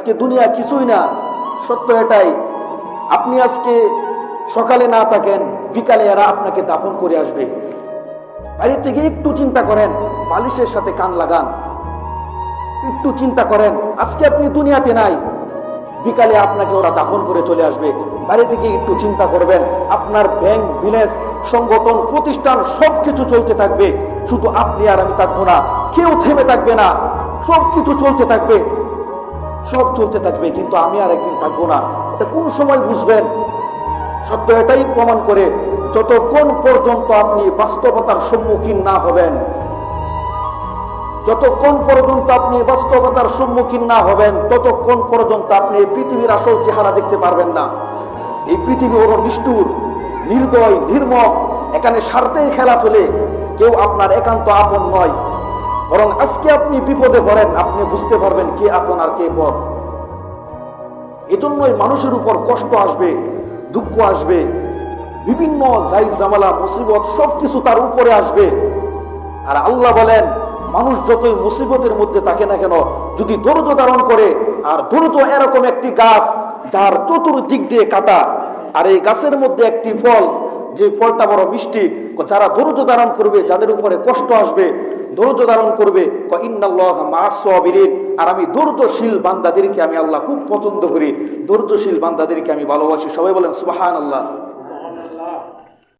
আজকে দুনিয়া কিছুই না। সত্য এটাই, আপনি আজকে সকালে না থাকেন, বিকালে এরা আপনাকে দাপন করে আসবে। বাড়ি থেকে একটু চিন্তা করেন, বালিশের সাথে কান লাগান। একটু চিন্তা করেন, আজকে আপনি দুনিয়াতে নাই, বিকালে আপনাকে ওরা দাপন করে চলে আসবে। বাড়ি থেকে একটু চিন্তা করবেন, আপনার ব্যাংক বিজনেস সংগঠন, প্রতিষ্ঠান, সবকিছু চলতে থাকবে। শুধু আপনি আর আমি থাকব না, কেউ থেমে থাকবে না, সবকিছু চলতে থাকবে। সব চলতে থাকবে, কিন্তু আমি আর একদিন থাকব না। এটা কোন সময় বুঝবেন? সত্য এটাই প্রমাণ করে যতক্ষণ পর্যন্ত আপনি বাস্তবতার সম্মুখীন না হবেন, যতক্ষণ পর্যন্ত আপনি বাস্তবতার সম্মুখীন না হবেন, ততক্ষণ পর্যন্ত আপনি এই পৃথিবীর আসল চেহারা দেখতে পারবেন না। এই পৃথিবী হলো নিষ্ঠুর, নির্দয়, নির্মম। এখানে স্বার্থের খেলা চলে। কেউ আপনার একান্ত আপন নয়। বরং আজকে আপনি বিপদে পড়েন, আপনি বুঝতে পারবেন কে আপন আর কে পর। এজন্যই মানুষের উপর কষ্ট আসবে, দুঃখ আসবে, বিভিন্ন জাই জামালা, মুসিবত সবকিছু তার উপরে আসবে। আর আল্লাহ বলেন, মানুষ যতই মুসিবতের মধ্যে থাকে না কেন, যদি ধৈর্য ধারণ করে, আর ধৈর্য এরকম একটি গাছ, যার চতুর্দিক দিয়ে কাটা, আর এই গাছের মধ্যে একটি ফল, যে ফলটা বড় মিষ্টি, যারা ধৈর্য ধারণ করবে, যাদের উপরে কষ্ট আসবে ধৈর্য ধারণ করবে। আর আমি ধৈর্যশীল বান্দাদেরকে আমি আল্লাহ খুব পছন্দ করি। ধৈর্যশীল বান্দাদেরকে আমি ভালোবাসি। সবাই বলেন, সুবহানাল্লাহ।